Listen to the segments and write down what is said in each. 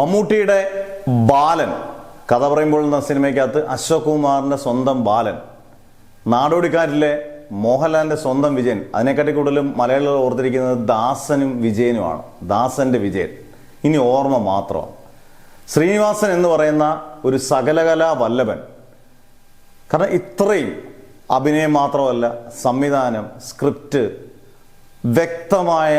മമ്മൂട്ടിയുടെ ബാലൻ കഥ പറയുമ്പോൾ എന്ന സിനിമയ്ക്കകത്ത് അശോക് കുമാറിന്റെ സ്വന്തം ബാലൻ നാടോടിക്കാരിലെ മോഹൻലാലിന്റെ സ്വന്തം വിജയൻ അതിനെക്കാട്ടി കൂടുതലും മലയാളികൾ ഓർത്തിരിക്കുന്നത് ദാസനും വിജയനുമാണ് ദാസന്റെ വിജയൻ. ഇനി ഓർമ്മ മാത്രമാണ് ശ്രീനിവാസൻ എന്ന് പറയുന്ന ഒരു സകലകലാ വല്ലഭൻ. കാരണം ഇത്രയും അഭിനയം മാത്രമല്ല സംവിധാനം സ്ക്രിപ്റ്റ് വ്യക്തമായ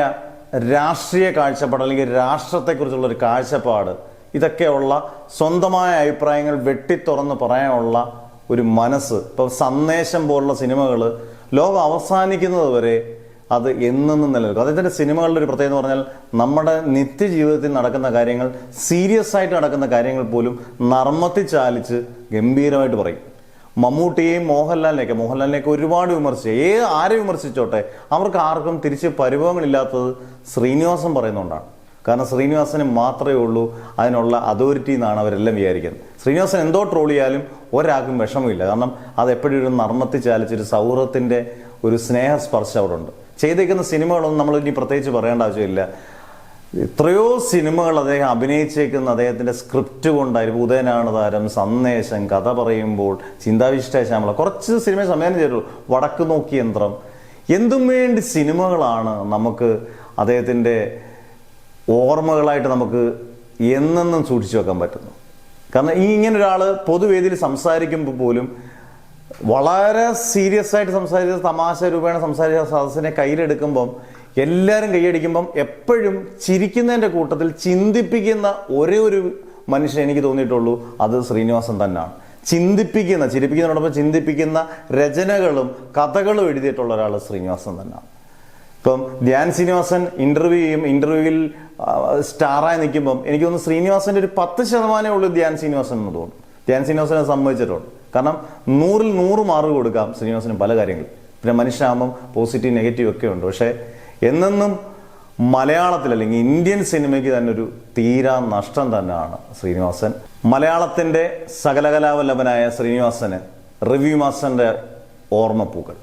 രാഷ്ട്രീയ കാഴ്ചപ്പാട് അല്ലെങ്കിൽ രാഷ്ട്രത്തെക്കുറിച്ചുള്ള ഒരു കാഴ്ചപ്പാട് ഇതൊക്കെയുള്ള സ്വന്തമായ അഭിപ്രായങ്ങൾ വെട്ടിത്തുറന്ന് പറയാനുള്ള ഒരു മനസ്സ്. ഇപ്പം സന്ദേശം പോലുള്ള സിനിമകൾ ലോകം അവസാനിക്കുന്നത് വരെ അത് എന്നെന്നും നിലനിൽക്കും. അദ്ദേഹത്തിന്റെ സിനിമകളുടെ ഒരു പ്രത്യേകത എന്ന് പറഞ്ഞാൽ നമ്മുടെ നിത്യജീവിതത്തിൽ നടക്കുന്ന കാര്യങ്ങൾ സീരിയസ് ആയിട്ട് നടക്കുന്ന കാര്യങ്ങൾ പോലും നർമ്മത്തിൽ ചാലിച്ച് ഗംഭീരമായിട്ട് പറയും. മമ്മൂട്ടിയെയും മോഹൻലാലിനെയൊക്കെ മോഹൻലാലിനെയൊക്കെ ഒരുപാട് വിമർശിച്ചു ഏ ആരെ വിമർശിച്ചോട്ടെ അവർക്ക് ആർക്കും തിരിച്ച് പരിഭവങ്ങളില്ലാത്തത് ശ്രീനിവാസൻ പറയുന്നതുകൊണ്ടാണ് കാരണം ശ്രീനിവാസന് മാത്രമേ ഉള്ളൂ അതിനുള്ള അതോറിറ്റി എന്നാണ് അവരെല്ലാം വിചാരിക്കുന്നത്. ശ്രീനിവാസൻ എന്തോ ട്രോൾ ചെയ്യാലും ഒരാൾക്കും വിഷമമില്ല. കാരണം അത് എപ്പോഴും ഒരു നർമ്മത്തിൽ ചാലിച്ചൊരു സൗഹൃദത്തിന്റെ ഒരു സ്നേഹസ്പർശം അവിടെ ഉണ്ട് ചെയ്തേക്കുന്ന സിനിമകളൊന്നും നമ്മൾ ഇനി പ്രത്യേകിച്ച് പറയേണ്ട ആവശ്യമില്ല. എത്രയോ സിനിമകൾ അദ്ദേഹം അഭിനയിച്ചേക്കുന്ന അദ്ദേഹത്തിന്റെ സ്ക്രിപ്റ്റ് കൊണ്ട് ഉദയനാണ് താരം സന്ദേശം കഥ പറയുമ്പോൾ ചിന്താവിഷ്ട ശ്യാമള. കുറച്ച് സിനിമ സമയം ചെയ്തുള്ളൂ വടക്ക് നോക്കി യന്ത്രം. എന്തും വേണ്ടി സിനിമകളാണ് നമുക്ക് അദ്ദേഹത്തിന്റെ ഓർമ്മകളായിട്ട് നമുക്ക് എന്നെന്നും സൂക്ഷിച്ചു വെക്കാൻ പറ്റുന്നു. കാരണം ഈ ഇങ്ങനെ ഒരാൾ പൊതുവേദിയിൽ സംസാരിക്കുമ്പോൾ പോലും വളരെ സീരിയസ് ആയിട്ട് സംസാരിച്ച തമാശ രൂപേണ സംസാരിച്ച സദസ്സിനെ കയ്യിലെടുക്കുമ്പം എല്ലാവരും കൈയടിക്കുമ്പം എപ്പോഴും ചിരിക്കുന്നതിന്റെ കൂട്ടത്തിൽ ചിന്തിപ്പിക്കുന്ന ഒരേ ഒരു മനുഷ്യൻ എനിക്ക് തോന്നിയിട്ടുള്ളൂ അത് ശ്രീനിവാസൻ തന്നെയാണ്. ചിന്തിപ്പിക്കുന്ന ചിരിപ്പിക്കുന്നതിനോടൊപ്പം ചിന്തിപ്പിക്കുന്ന രചനകളും കഥകളും എഴുതിയിട്ടുള്ള ഒരാൾ ശ്രീനിവാസൻ തന്നെയാണ്. ഇപ്പം ധ്യാൻ ശ്രീനിവാസൻ ഇന്റർവ്യൂ ചെയ്യും ഇന്റർവ്യൂവിൽ സ്റ്റാറായി നിൽക്കുമ്പം എനിക്ക് തോന്നുന്നു ശ്രീനിവാസന്റെ ഒരു പത്ത് ശതമാനമേ ഉള്ളൂ ധ്യാൻ ശ്രീനിവാസൻ എന്ന് തോന്നുന്നു. ധ്യാൻ ശ്രീനിവാസനെ സമ്മതിച്ചിട്ടുണ്ട്. കാരണം നൂറിൽ നൂറ് മാർക്ക് കൊടുക്കാം ശ്രീനിവാസന് പല കാര്യങ്ങളും പിന്നെ മനുഷ്യനാകുമ്പം പോസിറ്റീവ് നെഗറ്റീവ് ഒക്കെ ഉണ്ട്. പക്ഷേ എന്നെന്നും മലയാളത്തിൽ അല്ലെങ്കിൽ ഇന്ത്യൻ സിനിമയ്ക്ക് തന്നെ ഒരു തീരാ നഷ്ടം തന്നെയാണ് ശ്രീനിവാസൻ. മലയാളത്തിന്റെ സകലകലാവല്ലഭനായ ശ്രീനിവാസന് റിവ്യൂ മാസന്റെ ഓർമ്മപ്പൂക്കൾ.